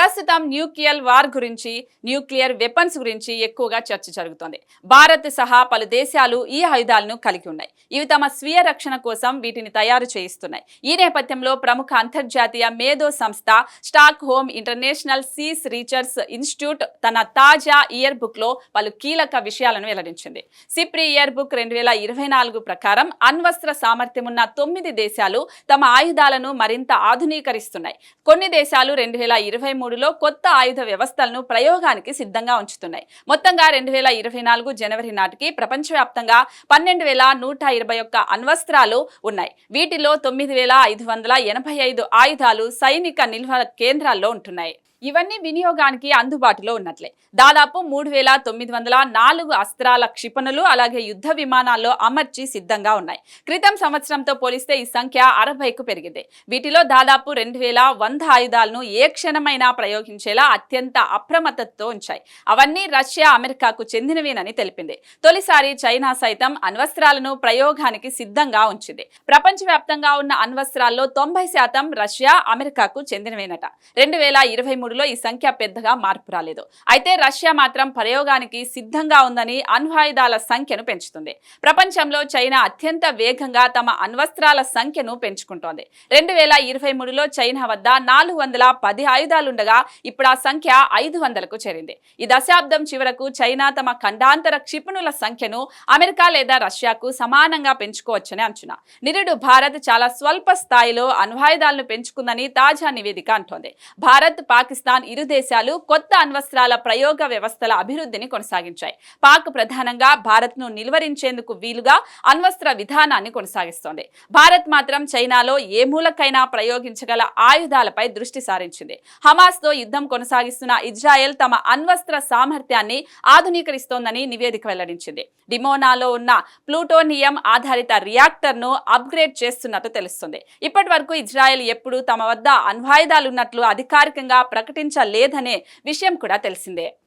ప్రస్తుతం nuclear war గురించి nuclear weapons గురించి ఎక్కువగా చర్చ జరుగుతోంది. భారత్ సహా పలు దేశాలు ఈ ఆయుధాలను కలిగి ఉన్నాయి. ఇవి తమ స్వీయ రక్షణ కోసం వీటిని తయారు చేయిస్తున్నాయి. ఈ నేపథ్యంలో ప్రముఖ అంతర్జాతీయ మేధో సంస్థ Stockholm International Peace Research Institute తన తాజా ఇయర్ బుక్లో పలు కీలక విషయాలను వెల్లడించింది. సిప్రి ఇయర్ బుక్ రెండు వేల ఇరవై నాలుగు ప్రకారం అణ్వస్త్ర సామర్థ్యమున్న తొమ్మిది దేశాలు తమ ఆయుధాలను మరింత ఆధునీకరిస్తున్నాయి. కొన్ని దేశాలు రెండు వేల ఇరవై మూడులో కొత్త ఆయుధ వ్యవస్థలను ప్రయోగానికి సిద్ధంగా ఉంచుతున్నాయి. మొత్తంగా రెండు వేల ఇరవై నాలుగు జనవరి నాటికి ప్రపంచవ్యాప్తంగా పన్నెండు వేల నూట ఇరవై ఒక్క అణ్వస్త్రాలు ఉన్నాయి. వీటిలో తొమ్మిది వేల ఐదు వందల ఎనభై ఐదు ఆయుధాలు సైనిక నిల్వ కేంద్రాల్లో ఉంటున్నాయి. ఇవన్నీ వినియోగానికి అందుబాటులో ఉన్నట్లే. దాదాపు మూడు వేల తొమ్మిది వందల నాలుగు అస్త్రాల క్షిపణులు అలాగే యుద్ధ విమానాల్లో అమర్చి సిద్ధంగా ఉన్నాయి. క్రితం సంవత్సరంతో పోలిస్తే ఈ సంఖ్య అరవైకు పెరిగింది. వీటిలో దాదాపు రెండు వేల వంద ఆయుధాలను ఏ క్షణమైనా ప్రయోగించేలా అత్యంత అప్రమత్తతో ఉంచాయి. అవన్నీ రష్యా అమెరికాకు చెందినవేనని తెలిపింది. తొలిసారి చైనా సైతం అణ్వస్త్రాలను ప్రయోగానికి సిద్ధంగా ఉంచింది. ప్రపంచవ్యాప్తంగా ఉన్న అణ్వస్త్రాల్లో తొంభై శాతం రష్యా అమెరికాకు చెందినవేనట. రెండు వేల ఇరవై మూడులో ఈ సంఖ్య పెద్దగా మార్పు రాలేదు. అయితే రష్యా మాత్రం ప్రయోగానికి సిద్ధంగా ఉందని అణ్వాయుధాల సంఖ్యను పెంచుతుంది. ప్రపంచంలో చైనా అత్యంత వేగంగా తమ అణ్వస్త్రాల సంఖ్యను పెంచుకుంటోంది. రెండు వేల ఇరవై మూడులో చైనా వద్ద నాలుగు వందల పది ఆయుధాలుండగా ఇప్పుడు ఆ సంఖ్య ఐదు వందలకు చేరింది. ఈ దశాబ్దం చివరకు చైనా తమ ఖండాంతర క్షిపణుల సంఖ్యను అమెరికా లేదా రష్యాకు సమానంగా పెంచుకోవచ్చని అంచనా. నిరుడు భారత్ చాలా స్వల్ప స్థాయిలో అణ్వాయుధాలను పెంచుకుందని తాజా నివేదిక అంటోంది. భారత్ పాకిస్తాన్ ఇరు దేశాలు కొత్త అణ్వస్త్రాల ప్రయోగ వ్యవస్థల అభివృద్ధిని కొనసాగించాయి. పాక్ ప్రధానంగా భారత్ను నిలువరించేందుకు వీలుగా అణ్వస్త్ర విధానాన్ని కొనసాగిస్తోంది. భారత్ మాత్రం చైనాలో ఏ మూలకైనా ప్రయోగించగల ఆయుధాలపై దృష్టి సారించింది. హమాస్తో యుద్ధం కొనసాగిస్తున్న ఇజ్రాయెల్ తమ అణ్వస్త్ర సామర్థ్యాన్ని ఆధునీకరిస్తోందని నివేదిక వెల్లడించింది. డిమోనాలో ఉన్న ప్లూటోనియం ఆధారిత రియాక్టర్ను అప్గ్రేడ్ చేస్తున్నట్టు తెలుస్తుంది. ఇప్పటి వరకు ఇజ్రాయెల్ ఎప్పుడు తమ వద్ద అణ్వాయుధాలున్నట్లు అధికారికంగా ప్రకటించలేదనే విషయం కూడా తెలిసిందే.